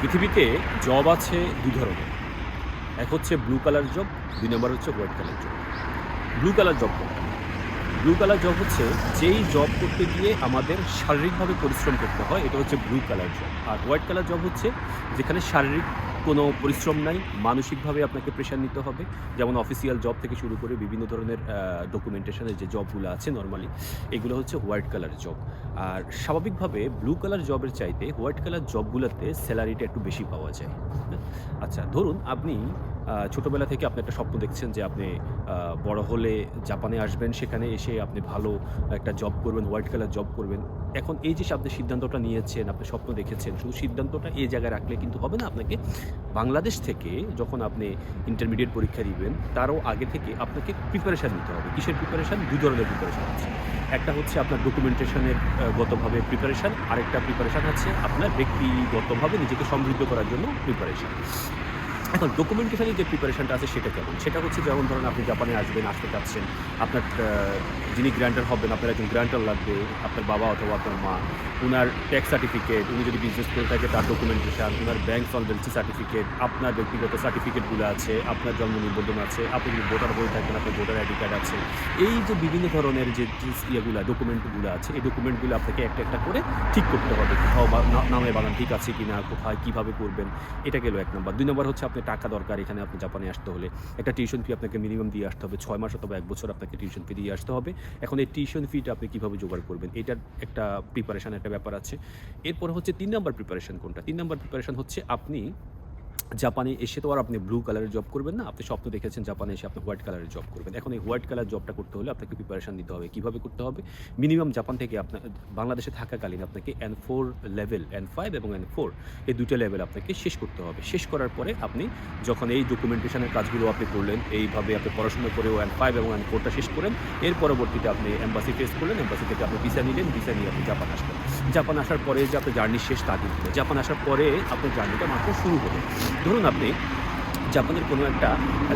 পৃথিবীতে জব আছে দু ধরনের। এক হচ্ছে ব্লু কালার জব দুই নম্বর হচ্ছে white colour job blue colour job কোনটা ব্লু কালার জব হচ্ছে যেই জব করতে গিয়ে আমাদের শারীরিকভাবে পরিশ্রম করতে হয়, এটা হচ্ছে ব্লু কালার জব আর হোয়াইট কালার জব হচ্ছে যেখানে শারীরিক কোনো পরিশ্রম নাই, মানসিকভাবে আপনাকে প্রেশার নিতে হবে। যেমন অফিসিয়াল জব থেকে শুরু করে বিভিন্ন ধরনের ডকুমেন্টেশনের যে জবগুলো আছে নর্মালি এগুলো হচ্ছে হোয়াইট কালার জব আর স্বাভাবিকভাবে ব্লু কালার জবের চাইতে হোয়াইট কালার জবগুলোতে স্যালারিটা একটু বেশি পাওয়া যায়? আচ্ছা ধরুন আপনি ছোটোবেলা থেকে আপনি একটা স্বপ্ন দেখছেন যে আপনি বড় হলে জাপানে আসবেন, সেখানে এসে আপনি ভালো একটা জব করবেন হোয়াইট কালার জব করবেন। এখন এই যে আপনি সিদ্ধান্তটা নিয়েছেন, আপনি স্বপ্ন দেখেছেন, শুধু সিদ্ধান্তটা এই জায়গায় রাখলে কিন্তু হবে না আপনাকে বাংলাদেশ থেকে যখন আপনি ইন্টারমিডিয়েট পরীক্ষা দিবেন, তারও আগে থেকে আপনাকে প্রিপারেশান নিতে হবে। কিসের প্রিপারেশান দুই ধরনের প্রিপারেশান আছে। একটা হচ্ছে আপনার ডকুমেন্টেশনের গতভাবে প্রিপারেশান আরেকটা প্রিপারেশান আছে আপনার ব্যক্তিগতভাবে নিজেকে সমৃদ্ধ করার জন্য প্রিপারেশান এখন ডকুমেন্টেশনের যে প্রিপারেশনটা আছে সেটা কেমন? সেটা হচ্ছে যেমন ধরুন আপনি জাপানে আসবেন, আসতে চাচ্ছেন, আপনার যিনি গ্র্যান্টার হবেন, আপনার একজন গ্র্যান্টার লাগবে, আপনার বাবা অথবা আপনার মা ওনার ট্যাক্স সার্টিফিকেট উনি যদি বিজনেস করে থাকে, তার ডকুমেন্টেশন ওনার ব্যাংক সলভেন্সি সার্টিফিকেট আপনার ব্যক্তিগত সার্টিফিকেটগুলো আছে, আপনার জন্ম নিবন্ধন আছে, আপনি যদি ভোটার বই থাকেন, আপনার ভোটার আইডি কার্ড আছে, এই যে বিভিন্ন ধরনের যে ইয়েগুলো ডকুমেন্টগুলো আছে, এই ডকুমেন্টগুলো আপনাকে একটা একটা করে ঠিক করতে হবে, কোথাও নামে বাগান ঠিক আছে কি না কোথায় কীভাবে করবেন, এটা গেল এক নম্বর। দুই নম্বর হচ্ছে আপনার টাকা দরকার, এখানে আপনি জাপানে আসতে হলে। একটা টিউশন ফি আপনাকে মিনিমাম দিয়ে আসতে হবে, ছয় মাস অথবা এক বছর আপনাকে টিউশন ফি দিয়ে আসতে হবে। এখন এই টিউশন ফিটা আপনি কীভাবে জোগাড় করবেন? এটার একটা প্রিপারেশন একটা ব্যাপার আছে। এরপর হচ্ছে তিন নম্বর প্রিপারেশন কোনটা? তিন নম্বর প্রিপারেশন হচ্ছে আপনি জাপানে এসে তো আর আপনি ব্লু কালারের জব করবেন না, আপনি স্বপ্ন দেখেছেন জাপানে এসে আপনি হোয়াইট কালারের জব করবেন। এখন এই হোয়াইট কালার জবটা করতে হলে আপনাকে প্রিপারেশান নিতে হবে, কীভাবে করতে হবে? মিনিমাম জাপান থেকে আপনার বাংলাদেশে থাকাকালীন আপনাকে N four level N five এবং এন ফোর এই দুটো লেভেল আপনাকে শেষ করতে হবে। শেষ করার পরে আপনি যখন এই ডকুমেন্টেশনের কাজগুলো আপনি করলেন, এইভাবে আপনি পড়াশোনা করেও এন ফাইভ এবং এন ফোরটা শেষ করেন, এর পরবর্তীতে আপনি এম্বাসি ফেস করলেন এম্বাসি থেকে আপনি ভিসা নিলেন ভিসা নিয়ে আপনি জাপান আসলেন। জাপান আসার পরে যে আপনার জার্নি শেষ তা কিন্তু জাপান আসার পরে আপনার জার্নিটা মাত্র শুরু হলো। ধরুন আপনি জাপানের কোনো একটা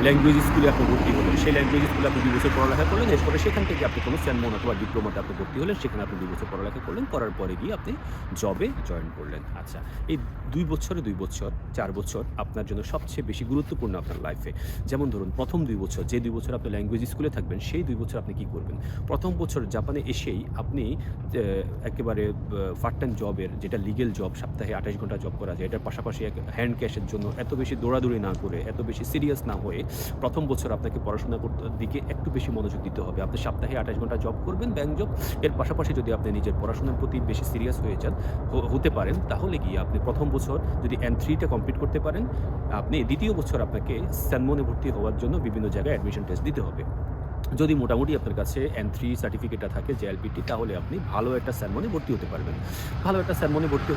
ল্যাঙ্গুয়েজ স্কুলে আপনি ভর্তি হলেন, সেই ল্যাঙ্গুয়েজ স্কুলে আপনি দুই বছর পড়ালেখা করলেন, এরপরে সেখান থেকে আপনি কোনো স্যানমন অথবা ডিপ্লোমাতে আপনি ভর্তি হলেন, সেখানে আপনি দুই বছর পড়ালেখা করলেন, করার পরে গিয়ে আপনি জবে জয়েন করলেন। আচ্ছা এই দুই বছরে দুই বছর, চার বছর আপনার জন্য সবচেয়ে বেশি গুরুত্বপূর্ণ আপনার লাইফে যেমন ধরুন, প্রথম দুই বছর, যে দুই বছর আপনি ল্যাঙ্গুয়েজ স্কুলে থাকবেন, সেই দুই বছর আপনি কী করবেন? প্রথম বছর জাপানে এসেই আপনি একেবারে পার্ট টাইম জবের যেটা লিগেল জব সপ্তাহে আঠাশ ঘণ্টা জব করা যায়, এটার পাশাপাশি এক হ্যান্ড ক্যাশের জন্য এত বেশি দৌড়াদৌড়ি না করে এত বেশি সিরিয়াস না হয়ে প্রথম বছর আপনাকে পড়াশোনা করতে দিকে একটু বেশি মনোযোগ দিতে হবে। আপনি সপ্তাহে আঠাশ ঘণ্টা জব করবেন ব্যাংক জব এর পাশাপাশি যদি আপনি নিজের পড়াশোনার প্রতি বেশি সিরিয়াস হয়ে যান হতে পারেন, তাহলে গিয়ে আপনি প্রথম বছর যদি এন থ্রিটা কমপ্লিট করতে পারেন, আপনি দ্বিতীয় বছর আপনাকে স্যানমনে ভর্তি হওয়ার জন্য বিভিন্ন জায়গায় অ্যাডমিশন টেস্ট দিতে হবে। যদি মোটামুটি আপনার কাছে এন থ্রি সার্টিফিকেটটা থাকে যে এলপিটি তাহলে আপনি ভালো একটা স্যানমনে ভর্তি হতে পারবেন। ভালো একটা স্যানমনে ভর্তি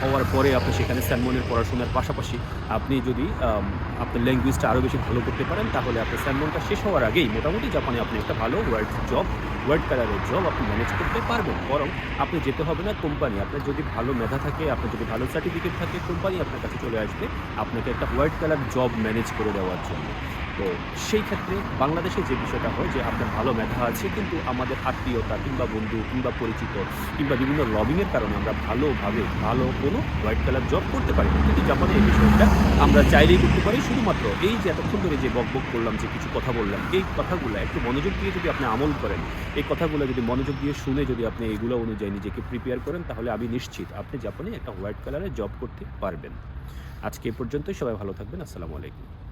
হওয়ার পরে আপনি সেখানে স্যানমনের পড়াশোনার পাশাপাশি আপনি যদি আপনার ল্যাঙ্গুয়েজটা আরও বেশি ভালো করতে পারেন, তাহলে আপনার স্যানমনটা শেষ হওয়ার আগেই মোটামুটি জাপানে আপনি একটা ভালো ওয়ার্ল্ড জব ওয়ার্ল্ড কালারের জব আপনি ম্যানেজ করতে পারবেন। বরং আপনি যেতে হবে না কোম্পানি আপনার যদি ভালো মেধা থাকে, আপনার যদি ভালো সার্টিফিকেট থাকে কোম্পানি আপনার কাছে চলে আসবে আপনাকে একটা হোয়াইট কালার জব ম্যানেজ করে দেওয়ার জন্য। তো সেই ক্ষেত্রে বাংলাদেশে যে বিষয়টা হয় যে আপনার ভালো মেধা আছে, কিন্তু আমাদের আত্মীয়তা কিংবা বন্ধু কিংবা পরিচিত কিংবা বিভিন্ন লবিংয়ের কারণে আমরা ভালোভাবে ভালো কোনো হোয়াইট কালার জব করতে পারি না। কিন্তু জাপানে এই বিষয়টা আমরা চাইলেই করতে পারি। শুধুমাত্র এই যে এতক্ষণ ধরে যে বক বক করলাম, যে কিছু কথা বললাম, এই কথাগুলো একটু মনোযোগ দিয়ে যদি আপনি আমল করেন, এই কথাগুলো যদি মনোযোগ দিয়ে শুনে যদি আপনি এগুলো অনুযায়ী নিজেকে প্রিপেয়ার করেন, তাহলে আমি নিশ্চিত আপনি জাপানে একটা হোয়াইট কালারে জব করতে পারবেন। আজকে এ পর্যন্তই। সবাই ভালো থাকবেন। আসসালামু আলাইকুম।